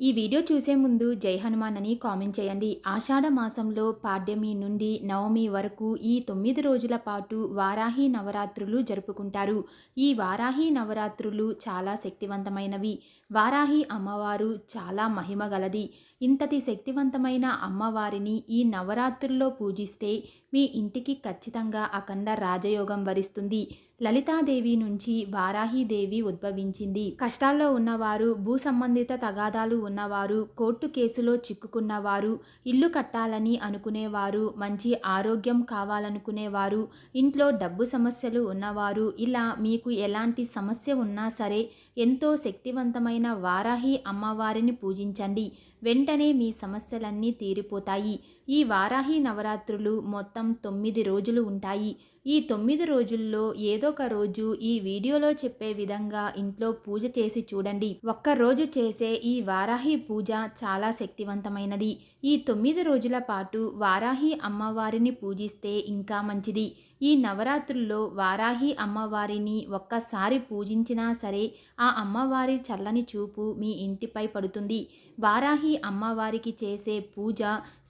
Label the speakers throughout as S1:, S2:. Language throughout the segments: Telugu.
S1: ఈ వీడియో చూసే ముందు జై హనుమాన్ అని కామెంట్ చేయండి. ఆషాఢ మాసంలో పాడ్యమి నుండి నవమి వరకు ఈ తొమ్మిది రోజుల పాటు వారాహి నవరాత్రులు జరుపుకుంటారు. ఈ వారాహి నవరాత్రులు చాలా శక్తివంతమైనవి. వారాహి అమ్మవారు చాలా మహిమ గలది. ఇంతటి శక్తివంతమైన అమ్మవారిని ఈ నవరాత్రుల్లో పూజిస్తే మీ ఇంటికి ఖచ్చితంగా అఖండ రాజయోగం వరిస్తుంది. లలితాదేవి నుంచి వారాహిదేవి ఉద్భవించింది. కష్టాల్లో ఉన్నవారు భూ సంబంధిత తగాదాలు ఉన్నవారు కోర్టు కేసులో చిక్కుకున్నవారు ఇల్లు కట్టాలని అనుకునేవారు మంచి ఆరోగ్యం కావాలనుకునేవారు ఇంట్లో డబ్బు సమస్యలు ఉన్నవారు ఇలా మీకు ఎలాంటి సమస్య ఉన్నా సరే ఎంతో శక్తివంతమైన వారాహి అమ్మవారిని పూజించండి. వెంటనే మీ సమస్యలన్నీ తీరిపోతాయి. ఈ వారాహి నవరాత్రులు మొత్తం తొమ్మిది రోజులు ఉంటాయి. ఈ తొమ్మిది రోజుల్లో ఏదో ఒక రోజు ఈ వీడియోలో చెప్పే విధంగా ఇంట్లో పూజ చేసి చూడండి. ఒక్క రోజు చేసే ఈ వారాహి పూజ చాలా శక్తివంతమైనది. ఈ తొమ్మిది రోజుల పాటు వారాహి అమ్మవారిని పూజిస్తే ఇంకా మంచిది. ఈ నవరాత్రుల్లో వారాహి అమ్మవారిని ఒక్కసారి పూజించినా సరే ఆ అమ్మవారి చల్లని చూపు మీ ఇంటిపై పడుతుంది. వారాహి అమ్మవారికి చేసే పూజ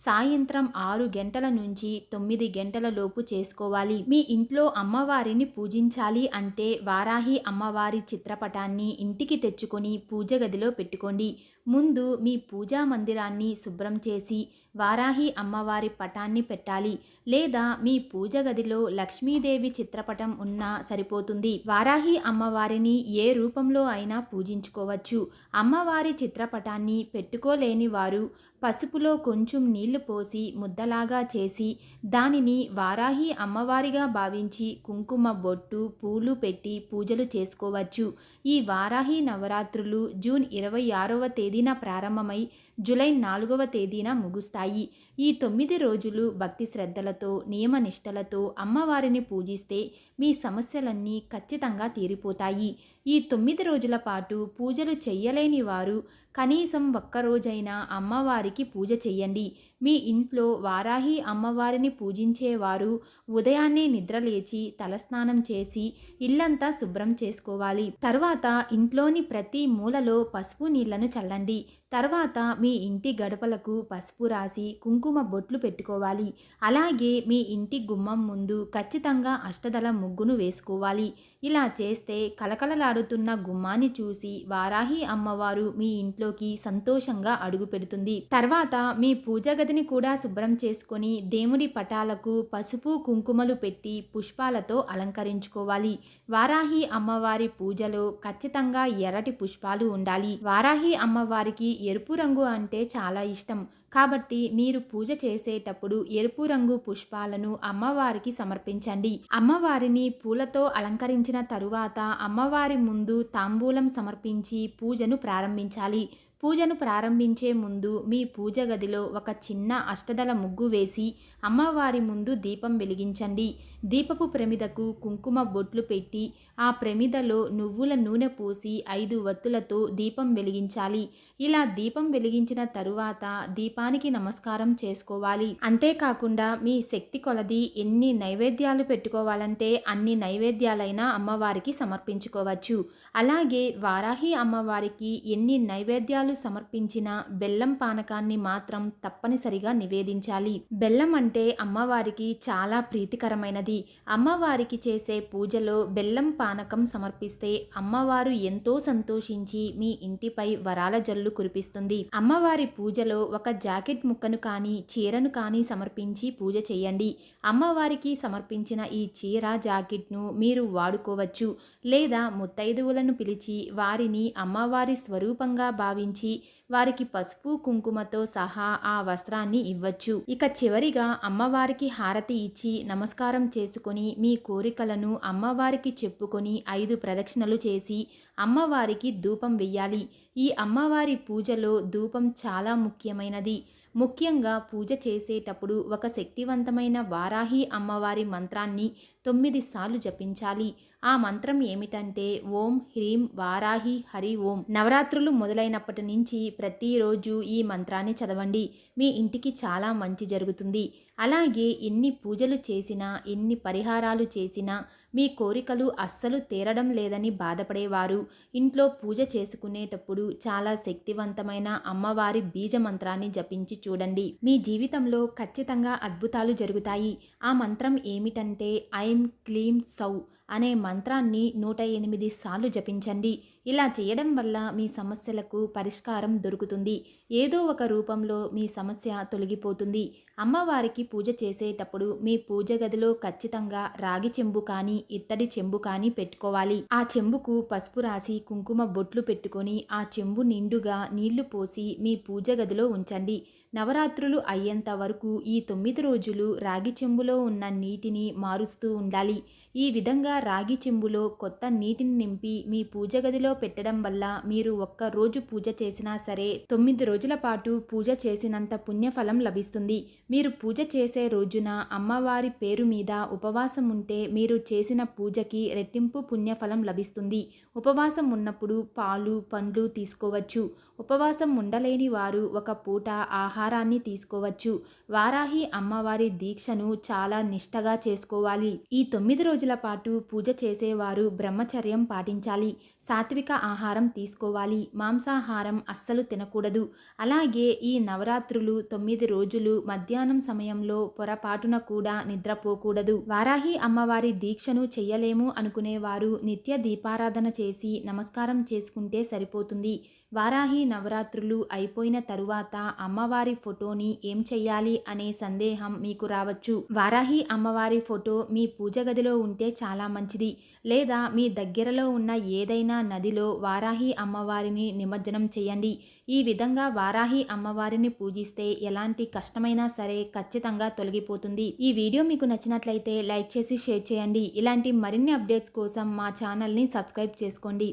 S1: సాయంత్రం ఆరు గంటల నుంచి తొమ్మిది గంటల లోపు చేసుకోవాలి. మీ ఇంట్లో అమ్మవారిని పూజించాలి అంటే వారాహి అమ్మవారి చిత్రపటాన్ని ఇంటికి తెచ్చుకొని పూజ గదిలో పెట్టుకోండి. ముందు మీ పూజా మందిరాన్ని శుభ్రం చేసి వారాహి అమ్మవారి పటాన్ని పెట్టాలి. లేదా మీ పూజ గదిలో లక్ష్మీదేవి చిత్రపటం ఉన్నా సరిపోతుంది. వారాహి అమ్మవారిని ఏ రూపంలో అయినా పూజించుకోవచ్చు. అమ్మవారి చిత్రపటాన్ని పెట్టుకోలేని వారు పసుపులో కొంచెం నీళ్ళు పోసి ముద్దలాగా చేసి దానిని వారాహి అమ్మవారిగా భావించి కుంకుమ బొట్టు పూలు పెట్టి పూజలు చేసుకోవచ్చు. ఈ వారాహి నవరాత్రులు జూన్ ఇరవై ఆరవ తేదీ తేదీన ప్రారంభమై జూలై నాలుగవ తేదీన ముగుస్తాయి. ఈ తొమ్మిది రోజులు భక్తి శ్రద్ధలతో నియమనిష్టలతో అమ్మవారిని పూజిస్తే మీ సమస్యలన్నీ ఖచ్చితంగా తీరిపోతాయి. ఈ తొమ్మిది రోజుల పాటు పూజలు చెయ్యలేని వారు కనీసం ఒక్కరోజైనా అమ్మవారికి పూజ చెయ్యండి. మీ ఇంట్లో వారాహి అమ్మవారిని పూజించేవారు ఉదయాన్నే నిద్రలేచి తలస్నానం చేసి ఇల్లంతా శుభ్రం చేసుకోవాలి. తర్వాత ఇంట్లోని ప్రతి మూలలో పసుపు నీళ్ళను చల్లండి. తర్వాత మీ ఇంటి గడపలకు పసుపు రాసి కుంకుమ బొట్లు పెట్టుకోవాలి. అలాగే మీ ఇంటి గుమ్మం ముందు ఖచ్చితంగా అష్టదళ ముగ్గును వేసుకోవాలి. ఇలా చేస్తే కలకలలాడుతున్న గుమ్మాన్ని చూసి వారాహి అమ్మవారు మీ ఇంట్లోకి సంతోషంగా అడుగు పెడుతుంది. తర్వాత మీ పూజ గదిని కూడా శుభ్రం చేసుకొని దేవుడి పటాలకు పసుపు కుంకుమలు పెట్టి పుష్పాలతో అలంకరించుకోవాలి. వారాహి అమ్మవారి పూజలో ఖచ్చితంగా ఎర్రటి పుష్పాలు ఉండాలి. వారాహి అమ్మవారికి ఎరుపు రంగు అంటే చాలా ఇష్టం. కాబట్టి మీరు పూజ చేసేటప్పుడు ఎరుపు రంగు పుష్పాలను అమ్మవారికి సమర్పించండి. అమ్మవారిని పూలతో అలంకరించిన తరువాత అమ్మవారి ముందు తాంబూలం సమర్పించి పూజను ప్రారంభించాలి. పూజను ప్రారంభించే ముందు మీ పూజ గదిలో ఒక చిన్న అష్టదల ముగ్గు వేసి అమ్మవారి ముందు దీపం వెలిగించండి. దీపపు ప్రమిదకు కుంకుమ బొట్లు పెట్టి ఆ ప్రమిదలో నువ్వుల నూనె పోసి ఐదు వత్తులతో దీపం వెలిగించాలి. ఇలా దీపం వెలిగించిన తరువాత దీపానికి నమస్కారం చేసుకోవాలి. అంతేకాకుండా మీ శక్తి కొలది ఎన్ని నైవేద్యాలు పెట్టుకోవాలంటే అన్ని నైవేద్యాలైనా అమ్మవారికి సమర్పించుకోవచ్చు. అలాగే వారాహి అమ్మవారికి ఎన్ని నైవేద్యాలు సమర్పించిన బెల్లం పానకాన్ని మాత్రం తప్పనిసరిగా నివేదించాలి. బెల్లం అంటే అమ్మవారికి చాలా ప్రీతికరమైనది. అమ్మవారికి చేసే పూజలో బెల్లం పానకం సమర్పిస్తే అమ్మవారు ఎంతో సంతోషించి మీ ఇంటిపై వరాల జల్లు కురిపిస్తుంది. అమ్మవారి పూజలో ఒక జాకెట్ ముక్కను కానీ చీరను కానీ సమర్పించి పూజ చేయండి. అమ్మవారికి సమర్పించిన ఈ చీర జాకెట్ను మీరు వాడుకోవచ్చు. లేదా ముత్తైదువులను పిలిచి వారిని అమ్మవారి స్వరూపంగా భావించి వారికి పసుపు కుంకుమతో సహా ఆ వస్త్రాన్ని ఇవ్వచ్చు. ఇక చివరిగా అమ్మవారికి హారతి ఇచ్చి నమస్కారం చేసుకొని మీ కోరికలను అమ్మవారికి చెప్పుకొని ఐదు ప్రదక్షిణలు చేసి అమ్మవారికి ధూపం వెయ్యాలి. ఈ అమ్మవారి పూజలో ధూపం చాలా ముఖ్యమైనది. ముఖ్యంగా పూజ చేసేటప్పుడు ఒక శక్తివంతమైన వారాహి అమ్మవారి మంత్రాన్ని తొమ్మిది సార్లు జపించాలి. ఆ మంత్రం ఏమిటంటే ఓం హ్రీం వారాహి హరి ఓం. నవరాత్రులు మొదలైనప్పటి నుంచి ప్రతిరోజు ఈ మంత్రాన్ని చదవండి. మీ ఇంటికి చాలా మంచి జరుగుతుంది. అలాగే ఎన్ని పూజలు చేసినా ఎన్ని పరిహారాలు చేసినా మీ కోరికలు అస్సలు తీరడం లేదని బాధపడేవారు. ఇంట్లో పూజ చేసుకునేటప్పుడు చాలా శక్తివంతమైన అమ్మవారి బీజ మంత్రాన్ని జపించి చూడండి. మీ జీవితంలో ఖచ్చితంగా అద్భుతాలు జరుగుతాయి. ఆ మంత్రం ఏమిటంటే ఐం క్లీం సౌ. అనే మంత్రాన్ని నూట ఎనిమిది సార్లు జపించండి. ఇలా చేయడం వల్ల మీ సమస్యలకు పరిష్కారం దొరుకుతుంది. ఏదో ఒక రూపంలో మీ సమస్య తొలగిపోతుంది. అమ్మవారికి పూజ చేసేటప్పుడు మీ పూజ గదిలో ఖచ్చితంగా రాగి చెంబు కానీ ఇత్తడి చెంబు కానీ పెట్టుకోవాలి. ఆ చెంబుకు పసుపు రాసి కుంకుమ బొట్లు పెట్టుకొని ఆ చెంబు నిండుగా నీళ్ళు పోసి మీ పూజ గదిలో ఉంచండి. నవరాత్రులు అయ్యేంత వరకు ఈ తొమ్మిది రోజులు రాగి చెంబులో ఉన్న నీటిని మారుస్తూ ఉండాలి. ఈ విధంగా రాగి చెంబులో కొత్త నీటిని నింపి మీ పూజ గదిలో పెట్టడం వల్ల మీరు ఒక్క రోజు పూజ చేసినా సరే తొమ్మిది రోజుల పాటు పూజ చేసినంత పుణ్యఫలం లభిస్తుంది. మీరు పూజ చేసే రోజున అమ్మవారి పేరు మీద ఉపవాసం ఉంటే మీరు చేసిన పూజకి రెట్టింపు పుణ్యఫలం లభిస్తుంది. ఉపవాసం ఉన్నప్పుడు పాలు పండ్లు తీసుకోవచ్చు. ఉపవాసం ఉండలేని వారు ఒక పూట ఆహారాన్ని తీసుకోవచ్చు. వారాహి అమ్మవారి దీక్షను చాలా నిష్టగా చేసుకోవాలి. ఈ తొమ్మిది రోజుల పాటు పూజ చేసేవారు బ్రహ్మచర్యం పాటించాలి. సాత్విక ఆహారం తీసుకోవాలి. మాంసాహారం అస్సలు తినకూడదు. అలాగే ఈ నవరాత్రులు తొమ్మిది రోజులు మధ్యాహ్నం సమయంలో పొరపాటున కూడా నిద్రపోకూడదు. వారాహి అమ్మవారి దీక్షను చెయ్యలేము అనుకునేవారు. నిత్య దీపారాధన చేసి నమస్కారం చేసుకుంటే సరిపోతుంది. వారాహి నవరాత్రులు అయిపోయిన తరువాత అమ్మవారి ఫోటోని ఏం చెయ్యాలి అనే సందేహం మీకు రావచ్చు. వారాహి అమ్మవారి ఫోటో మీ పూజ గదిలో ఉంటే చాలా మంచిది. లేదా మీ దగ్గరలో ఉన్న ఏదైనా నదిలో వారాహి అమ్మవారిని నిమజ్జనం చేయండి. ఈ విధంగా వారాహి అమ్మవారిని పూజిస్తే ఎలాంటి కష్టమైనా సరే ఖచ్చితంగా తొలగిపోతుంది. ఈ వీడియో మీకు నచ్చినట్లయితే లైక్ చేసి షేర్ చేయండి. ఇలాంటి మరిన్ని అప్డేట్స్ కోసం మా ఛానల్ని సబ్స్క్రైబ్ చేసుకోండి.